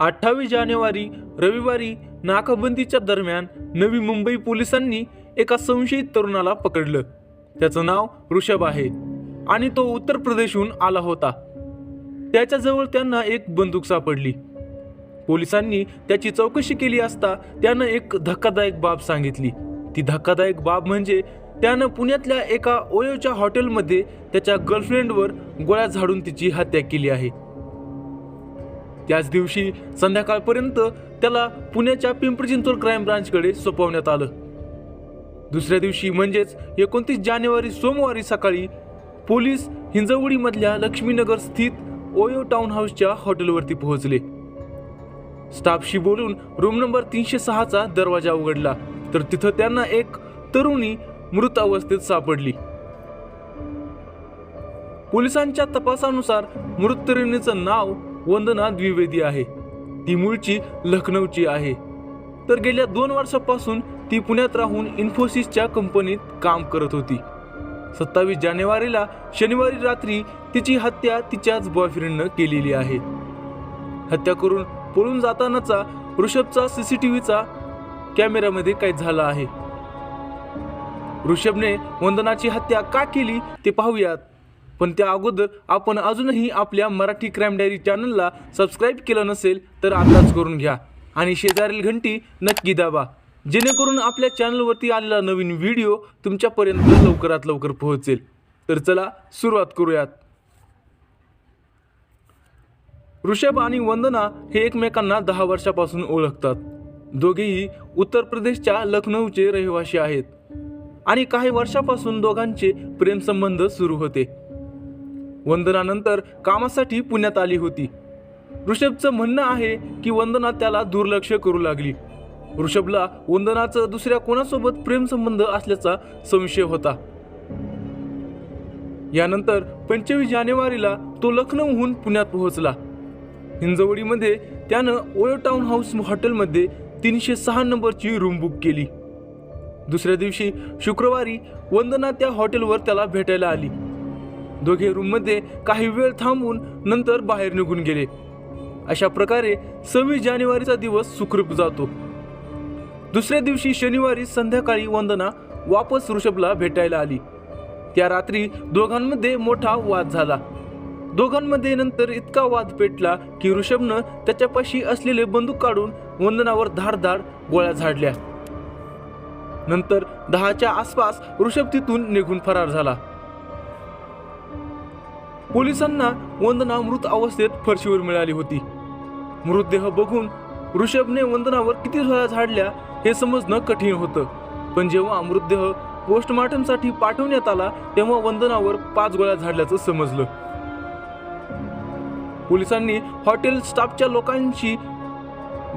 अठ्ठावीस जानेवारी रविवारी नाकाबंदीच्या दरम्यान नवी मुंबई पोलिसांनी एका संशयित तरुणाला पकडलं. त्याचं नाव ऋषभ आहे आणि तो उत्तर प्रदेशहून आला होता. त्याच्याजवळ त्यांना एक बंदूक सापडली. पोलिसांनी त्याची चौकशी केली असता त्यानं एक धक्कादायक बाब सांगितली. ती धक्कादायक बाब म्हणजे त्यानं पुण्यातल्या एका ओयोच्या हॉटेलमध्ये त्याच्या गर्लफ्रेंडवर गोळ्या झाडून तिची हत्या केली आहे. त्याच दिवशी संध्याकाळपर्यंत त्याला पुण्याच्या पिंपरी चिंचवड क्राईम ब्रांचकडे सोपवण्यात आलं. दुसऱ्या दिवशी म्हणजेच एकोणतीस जानेवारी सोमवारी सकाळी पोलीस हिंजवडीमधल्या लक्ष्मीनगर स्थित ओयो टाउन हाऊसच्या हॉटेलवरती पोहोचले. स्टाफशी बोलून रूम नंबर तीनशे सहाचा दरवाजा उघडला तर तिथं त्यांना एक तरुणी मृत अवस्थेत सापडली. पोलिसांच्या तपासानुसार मृत तरुणीचं नाव वंदना द्विवेदी आहे. ती मूळची लखनौची आहे. तर गेल्या दोन वर्षापासून ती पुण्यात राहून इन्फोसिसच्या कंपनीत काम करत होती. सत्तावीस जानेवारीला शनिवारी रात्री तिची हत्या तिच्याच बॉयफ्रेंडनं केलेली आहे. हत्या करून पळून जातानाचा ऋषभचा सीसीटीव्हीचा कॅमेऱ्यामध्ये काय झाला आहे. ऋषभने वंदनाची हत्या का केली ते पाहूयात. पण त्या अगोदर आपण अजूनही आपल्या मराठी क्राईम डायरी चॅनलला सबस्क्राईब केलं नसेल तर आताच करून घ्या. आणि शेजारील घंटी नक्की दाबा. जेणेकरून आपल्या चॅनलवरती आलेला नवीन व्हिडिओ तुमच्यापर्यंत लवकरात लवकर पोहोचेल. तर चला सुरुवात करूयात. ऋषभ आणि वंदना हे एकमेकांना दहा वर्षापासून ओळखतात. दोघेही उत्तर प्रदेशच्या लखनौचे रहिवासी आहेत. आणि काही वर्षापासून दोघांचे प्रेमसंबंध सुरू होते. वंदनानंतर कामासाठी पुण्यात आली होती. ऋषभचं म्हणणं आहे की वंदना त्याला दुर्लक्ष करू लागली. ऋषभला वंदनाचं दुसऱ्या कोणासोबत प्रेमसंबंध असल्याचा संशय होता. यानंतर पंचवीस जानेवारीला तो लखनौहून पुण्यात पोहोचला. हिंजवडीमध्ये त्यानं ओयो टाउन हाऊस हॉटेलमध्ये तीनशे सहा नंबरची रूम बुक केली. दुसऱ्या दिवशी शुक्रवारी वंदना त्या हॉटेलवर त्याला भेटायला आली. दोघे रूममध्ये काही वेळ थांबून नंतर बाहेर निघून गेले. अशा प्रकारे सव्वीस जानेवारीचा दिवस सुखरूप जातो. दुसऱ्या दिवशी शनिवारी संध्याकाळी वंदना वापस ऋषभला भेटायला आली. त्या रात्री दोघांमध्ये मोठा वाद झाला. दोघांमध्ये नंतर इतका वाद पेटला की ऋषभनं त्याच्यापाशी असलेले बंदूक काढून वंदनावर धारधार गोळ्या झाडल्या. नंतर दहाच्या आसपास ऋषभ तिथून निघून फरार झाला. पोलिसांना वंदना मृत अवस्थेत फरशीवर मिळाली होती. मृतदेह बघून ऋषभने वंदनावर किती झोळ्या झाडल्या हे समजणं कठीण होतं. पण जेव्हा मृतदेह पोस्टमार्टमसाठी पाठवण्यात आला तेव्हा वंदनावर पाच गोळ्या झाडल्याचं समजलं. पोलिसांनी हॉटेल स्टाफच्या लोकांशी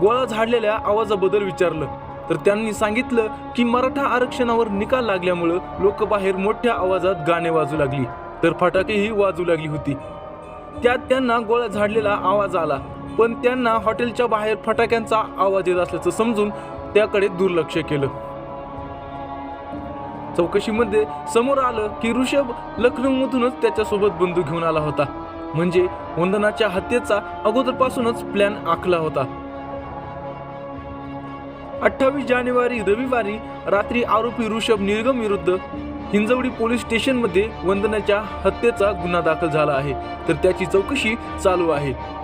गोळा झाडलेल्या आवाजाबद्दल विचारलं. तर त्यांनी सांगितलं की मराठा आरक्षणावर निकाल लागल्यामुळं लोक बाहेर मोठ्या आवाजात गाणे वाजू लागली. तर फटाकेही वाजू लागली होती. त्यात त्यांना गोळा झाडलेला आवाज आला पण त्यांना हॉटेलच्या बाहेर फटाक्यांचा आवाज येत असल्याचं समजून त्याकडे दुर्लक्ष केलं. चौकशीमध्ये समोर आलं की ऋषभ लखनौमधूनच त्याच्यासोबत बंदूक घेऊन आला होता. म्हणजे वंदनाच्या हत्येचा अगोदरपासूनच प्लॅन आखला होता. अठ्ठावीस जानेवारी रविवारी रात्री आरोपी ऋषभ निर्गम विरुद्ध हिंजवडी पोलीस स्टेशनमध्ये वंदनाच्या हत्येचा गुन्हा दाखल झाला आहे. तर त्याची चौकशी चालू आहे.